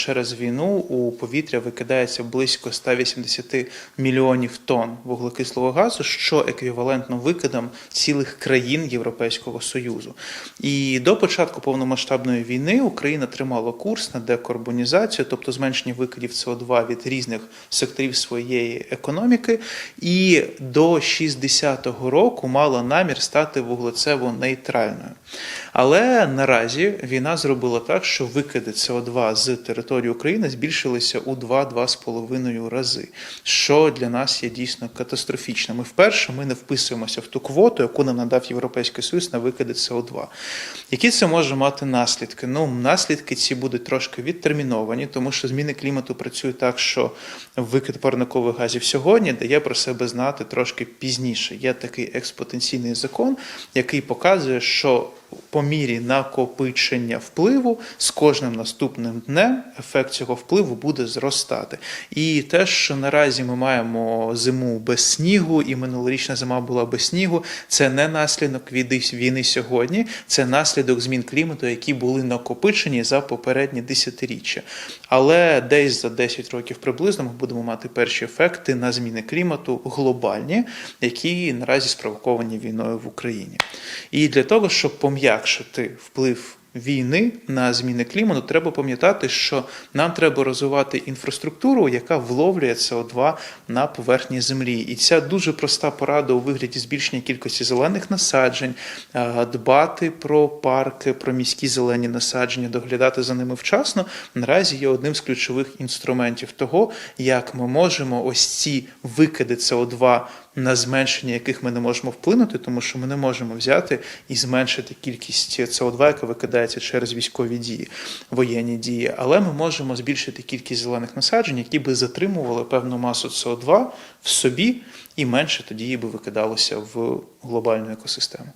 через війну у повітря викидається близько 180 мільйонів тонн вуглекислого газу, що еквівалентно викидам цілих країн Європейського Союзу. І до початку повномасштабної війни Україна тримала курс на декарбонізацію, тобто зменшення викидів СО2 від різних секторів своєї економіки, і до 60-го року мала намір стати вуглецево-нейтральною. Але наразі війна зробила так, що викиди СО2 з території України збільшилися у 2-2,5 рази, що для нас є дійсно катастрофічним. І вперше ми не вписуємося в ту квоту, яку нам надав Європейський Союз на викиди СО2. Які це може мати наслідки? Ну, наслідки ці будуть трошки відтерміновані, тому що зміни клімату працюють так, що викид парникових газів сьогодні дає про себе знати трошки пізніше. Є такий експотенційний закон, який показує, що по мірі накопичення впливу з кожним наступним днем ефект цього впливу буде зростати. І те, що наразі ми маємо зиму без снігу, і минулорічна зима була без снігу, це не наслідок війни- сьогодні, це наслідок змін клімату, які були накопичені за попередні десятиріччя. Але десь за 10 років приблизно ми будемо мати перші ефекти на зміни клімату глобальні, які наразі спровоковані війною в Україні. І для того, щоб пом'якшити вплив війни на зміни клімату, треба пам'ятати, що нам треба розвивати інфраструктуру, яка вловлює СО2 на поверхні землі. І ця дуже проста порада у вигляді збільшення кількості зелених насаджень, е, дбати про парки, про міські зелені насадження, доглядати за ними вчасно, наразі є одним з ключових інструментів того, як ми можемо ось ці викиди СО2 на зменшення яких ми не можемо вплинути, тому що ми не можемо взяти і зменшити кількість СО2, яка викидається через військові дії, воєнні дії. Але ми можемо збільшити кількість зелених насаджень, які би затримували певну масу СО2 в собі, і менше тоді би викидалося в глобальну екосистему.